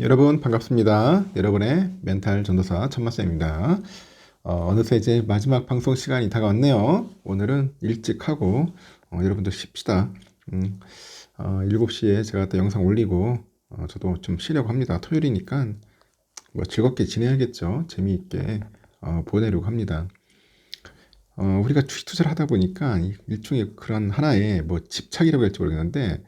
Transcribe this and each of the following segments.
여러분 반갑습니다. 여러분의 멘탈 전도사 천마쌤입니다. 어, 느새 이제 마지막 방송 시간이 다가왔네요. 오늘은 일찍 하고 어, 여러분들 쉽시다. 음, 어, 7시에 제가 또 영상 올리고 어, 저도 좀 쉬려고 합니다. 토요일이니까 뭐 즐겁게 지내야겠죠. 재미있게 어, 보내려고 합니다. 어, 우리가 주식 투자를 하다 보니까 이- 일종의 그런 하나의 뭐 집착이라고 할지 모르겠는데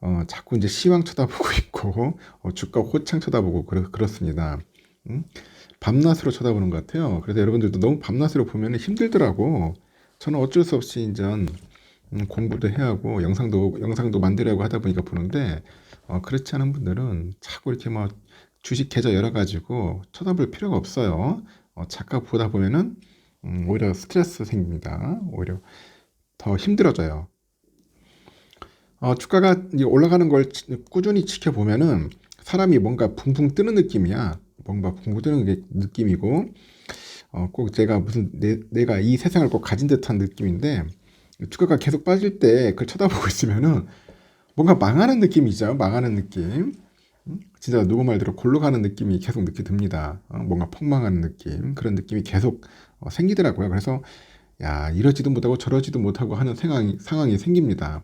어, 자꾸 이제 시황 쳐다보고 있고 어, 주가 호창 쳐다보고 그렇, 그렇습니다. 음? 밤낮으로 쳐다보는 것 같아요. 그래서 여러분들도 너무 밤낮으로 보면 힘들더라고. 저는 어쩔 수 없이 이제 음, 공부도 해야 하고 영상도 영상도 만들려고 하다 보니까 보는데 어, 그렇지 않은 분들은 자꾸 이렇게 막 주식 계좌 열어 가지고 쳐다볼 필요가 없어요. 어, 자꾸 보다 보면은 음, 오히려 스트레스 생깁니다. 오히려 더 힘들어져요. 어, 주가가 올라가는 걸 지- 꾸준히 지켜보면은 사람이 뭔가 붕붕 뜨는 느낌이야. 뭔가 붕붕 뜨는 게 느낌이고, 어, 꼭 제가 무슨 내, 내가 이 세상을 꼭 가진 듯한 느낌인데, 주가가 계속 빠질 때 그걸 쳐다보고 있으면은 뭔가 망하는 느낌이죠. 망하는 느낌. 음? 진짜 누구 말대로 골로 가는 느낌이 계속 느끼 듭니다. 어, 뭔가 폭망하는 느낌. 그런 느낌이 계속 어, 생기더라고요. 그래서, 야, 이러지도 못하고 저러지도 못하고 하는 상황이, 상황이 생깁니다.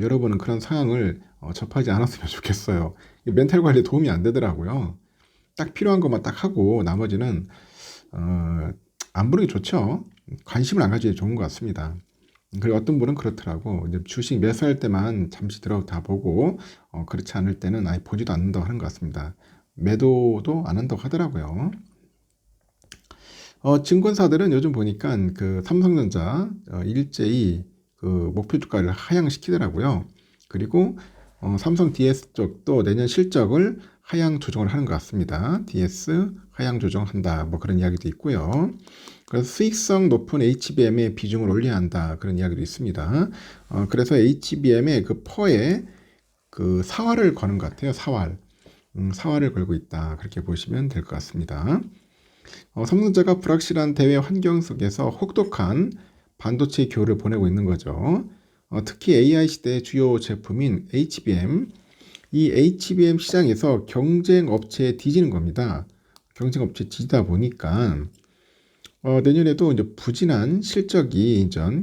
여러분은 그런 상황을 어, 접하지 않았으면 좋겠어요. 이 멘탈 관리에 도움이 안 되더라고요. 딱 필요한 것만 딱 하고 나머지는 어, 안 보는 게 좋죠. 관심을 안 가지는 게 좋은 것 같습니다. 그리고 어떤 분은 그렇더라고. 이제 주식 매수할 때만 잠시 들어다 보고 어, 그렇지 않을 때는 아예 보지도 않는다고 하는 것 같습니다. 매도도 안 한다고 하더라고요. 어, 증권사들은 요즘 보니까 그 삼성전자 어, 일제히 그 목표 주가를 하향시키더라고요. 그리고 어, 삼성 DS 쪽도 내년 실적을 하향 조정을 하는 것 같습니다. DS 하향 조정한다. 뭐 그런 이야기도 있고요. 그래서 수익성 높은 HBM의 비중을 올려야 한다. 그런 이야기도 있습니다. 어, 그래서 HBM의 그 퍼에 그 사활을 거는 것 같아요. 사활. 음, 사활을 걸고 있다. 그렇게 보시면 될 것 같습니다. 어, 삼성전자가 불확실한 대외 환경 속에서 혹독한 반도체 교를 보내고 있는 거죠. 어, 특히 AI 시대의 주요 제품인 HBM, 이 HBM 시장에서 경쟁 업체에 뒤지는 겁니다. 경쟁 업체에 뒤지다 보니까 어, 내년에도 이제 부진한 실적이 이전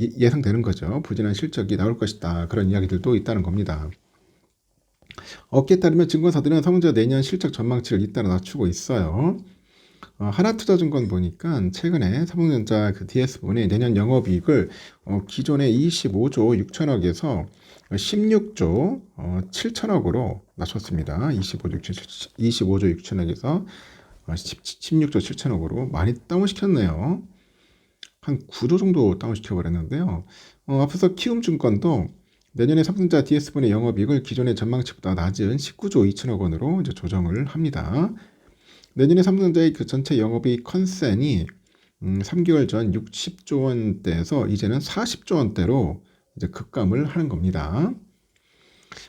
예- 예상되는 거죠. 부진한 실적이 나올 것이다. 그런 이야기들도 있다는 겁니다. 업계에 따르면 증권사들은 삼성전자 내년 실적 전망치를 잇따라 낮추고 있어요. 어, 하나투자증권 보니까 최근에 삼성전자 그 DS 부분에 내년 영업이익을 어, 기존의 25조 6천억에서 16조 어, 7천억으로 낮췄습니다. 25조 6천, 25조 6천억에서 어, 16조 7천억으로 많이 다운시켰네요. 한 9조 정도 다운시켜버렸는데요. 어, 앞서서 키움증권도 내년에 삼성전자 DS분의 영업이익을 기존의 전망치보다 낮은 19조 2천억 원으로 이제 조정을 합니다. 내년에 삼성전자의 그 전체 영업이익 컨센이 음, 3개월 전 60조 원대에서 이제는 40조 원대로 이제 급감을 하는 겁니다.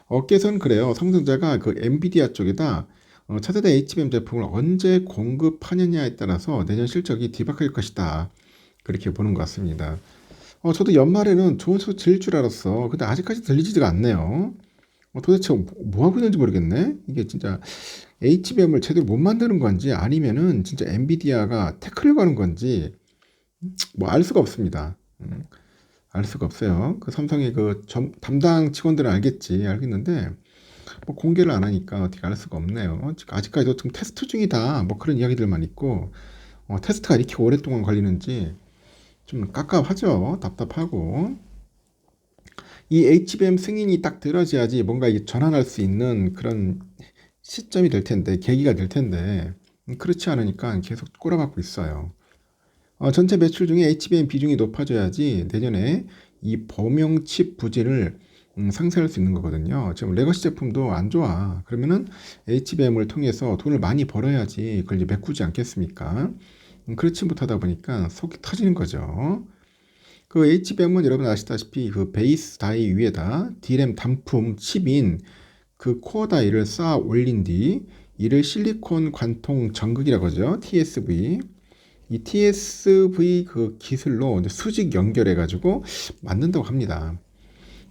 업계에서는 그래요. 삼성전자가 그 엔비디아 쪽에다 어, 차세대 HBM 제품을 언제 공급하느냐에 따라서 내년 실적이 뒤바뀔 것이다. 그렇게 보는 것 같습니다. 어, 저도 연말에는 좋은 소식 들릴 줄 알았어. 근데 아직까지 들리지가 않네요. 어, 도대체 뭐, 뭐 하고 있는지 모르겠네. 이게 진짜 HBM을 제대로 못 만드는 건지 아니면은 진짜 엔비디아가 태클을 거는 건지 뭐 알 수가 없습니다. 음, 알 수가 없어요. 그 삼성의 그 점- 담당 직원들은 알겠지, 알겠는데 뭐 공개를 안 하니까 어떻게 알 수가 없네요. 아직까지도 지금 테스트 중이다. 뭐 그런 이야기들만 있고 어, 테스트가 이렇게 오랫동안 걸리는지 좀 깝깝하죠. 답답하고 이 HBM 승인이 딱 들어져야지 뭔가 전환할 수 있는 그런 시점이 될 텐데 계기가 될 텐데 음, 그렇지 않으니까 계속 꼬라박고 있어요. 어, 전체 매출 중에 HBM 비중이 높아져야지 내년에 이 범용 칩 부진을 음, 상쇄할 수 있는 거거든요. 지금 레거시 제품도 안 좋아. 그러면은 HBM을 통해서 돈을 많이 벌어야지 그걸 이제 메꾸지 않겠습니까? 음, 그렇지 못하다 보니까 속이 터지는 거죠. 그 HBM은 여러분 아시다시피 그 베이스 다이 위에다 D램 단품 칩인 그 코어 다이를 쌓아 올린 뒤 이를 실리콘 관통 전극이라고 하죠. TSV. 이 TSV 그 기술로 수직 연결해 가지고 만든다고 합니다.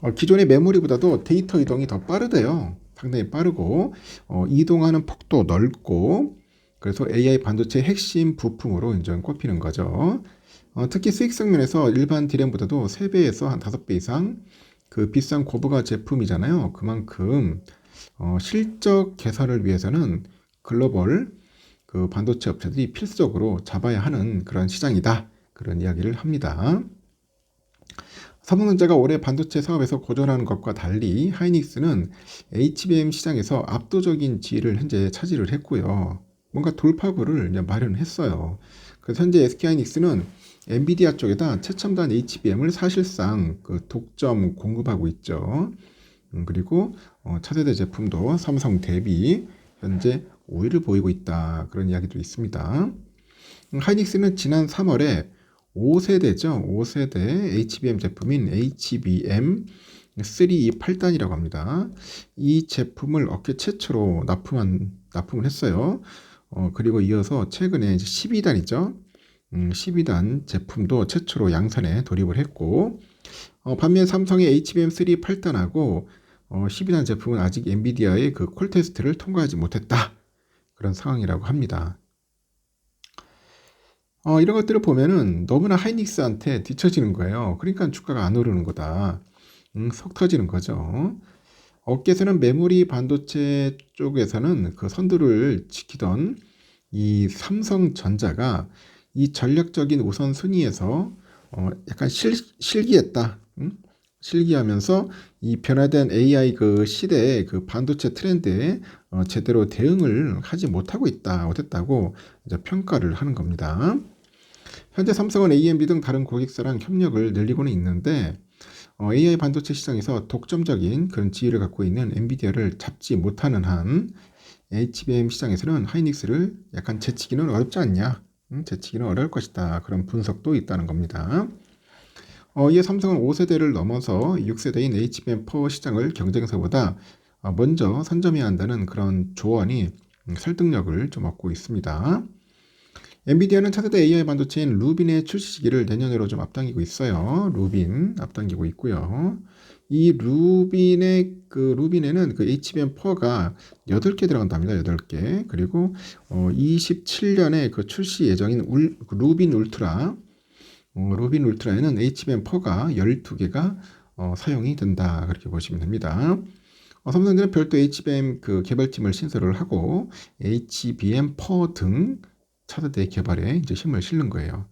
어, 기존의 메모리보다도 데이터 이동이 더 빠르대요. 상당히 빠르고 어, 이동하는 폭도 넓고 그래서 AI 반도체 핵심 부품으로 이제 꼽히는 거죠. 어, 특히 수익성 면에서 일반 디램보다도 3배에서 한 5배 이상 그 비싼 고부가 제품이잖아요. 그만큼 어, 실적 개선을 위해서는 글로벌 그 반도체 업체들이 필수적으로 잡아야 하는 그런 시장이다. 그런 이야기를 합니다. 삼성전자가 올해 반도체 사업에서 고전하는 것과 달리 하이닉스는 HBM 시장에서 압도적인 지위를 현재 차지를 했고요. 뭔가 돌파구를 마련했어요. 그래서 현재 SK 하이닉스는 엔비디아 쪽에다 최첨단 HBM을 사실상 그 독점 공급하고 있죠. 음, 그리고 어, 차세대 제품도 삼성 대비 현재 우위를 보이고 있다. 그런 이야기도 있습니다. 음, 하이닉스는 지난 3월에 5세대죠. 5세대 HBM 제품인 HBM 328단이라고 합니다. 이 제품을 업계 최초로 납품한, 납품을 했어요. 어, 그리고 이어서 최근에 이제 12단이죠. 음, 12단 제품도 최초로 양산에 돌입을 했고, 어, 반면 삼성의 HBM3 8단하고 어, 12단 제품은 아직 엔비디아의 그 콜 테스트를 통과하지 못했다. 그런 상황이라고 합니다. 어, 이런 것들을 보면은 너무나 하이닉스한테 뒤처지는 거예요. 그러니까 주가가 안 오르는 거다. 음, 속 터지는 거죠. 업계에서는 메모리 반도체 쪽에서는 그 선두를 지키던 이 삼성전자가 이 전략적인 우선순위에서 어, 약간 실, 실기했다. 음? 실기하면서 이 변화된 AI 그 시대의 그 반도체 트렌드에 어, 제대로 대응을 하지 못하고 있다, 못했다고 이제 평가를 하는 겁니다. 현재 삼성은 AMD 등 다른 고객사랑 협력을 늘리고는 있는데 어, AI 반도체 시장에서 독점적인 그런 지위를 갖고 있는 엔비디아를 잡지 못하는 한 HBM 시장에서는 하이닉스를 약간 제치기는 어렵지 않냐? 음, 제치기는 어려울 것이다. 그런 분석도 있다는 겁니다. 어, 이에 삼성은 5세대를 넘어서 6세대인 HBM4 시장을 경쟁사보다 어, 먼저 선점해야 한다는 그런 조언이 음, 설득력을 좀 얻고 있습니다. 엔비디아는 차세대 AI 반도체인 루빈의 출시 시기를 내년으로 좀 앞당기고 있어요. 루빈 앞당기고 있고요. 이 루빈의 그 루빈에는 그 HBM4가 8개 들어간답니다. 8개. 그리고 어 27년에 그 출시 예정인 울, 그 루빈 울트라 어, 루빈 울트라에는 HBM4가 12개가 어, 사용이 된다. 그렇게 보시면 됩니다. 어, 삼성전자는 별도 HBM 그 개발팀을 신설을 하고 HBM4 등 차세대 개발에 이제 힘을 실는 거예요.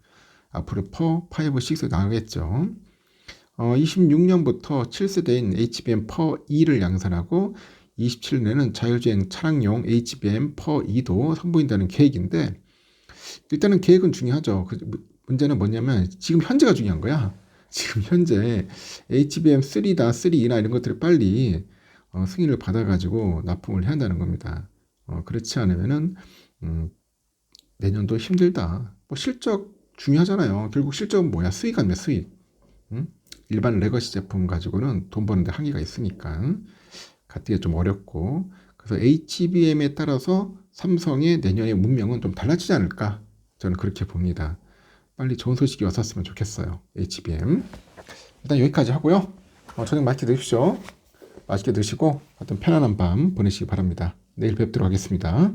앞으로 4, 5, 6 나가겠죠. 어, 26년부터 7세대인 HBM4E를 양산하고 27년에는 자율주행 차량용 HBM4E도 선보인다는 계획인데 일단은 계획은 중요하죠. 그 문제는 뭐냐면 지금 현재가 중요한 거야. 지금 현재 HBM3다, 3나 이런 것들을 빨리 어, 승인을 받아가지고 납품을 해야 한다는 겁니다. 어, 그렇지 않으면은 음, 내년도 힘들다. 뭐 실적 중요하잖아요. 결국 실적은 뭐야? 수익 아니야 수익. 응? 일반 레거시 제품 가지고는 돈 버는데 한계가 있으니까 갖기가 좀 어렵고 그래서 HBM에 따라서 삼성의 내년의 문명은 좀 달라지지 않을까 저는 그렇게 봅니다. 빨리 좋은 소식이 왔었으면 좋겠어요. HBM 일단 여기까지 하고요. 어, 저녁 맛있게 드십시오. 맛있게 드시고 어떤 편안한 밤 보내시기 바랍니다. 내일 뵙도록 하겠습니다.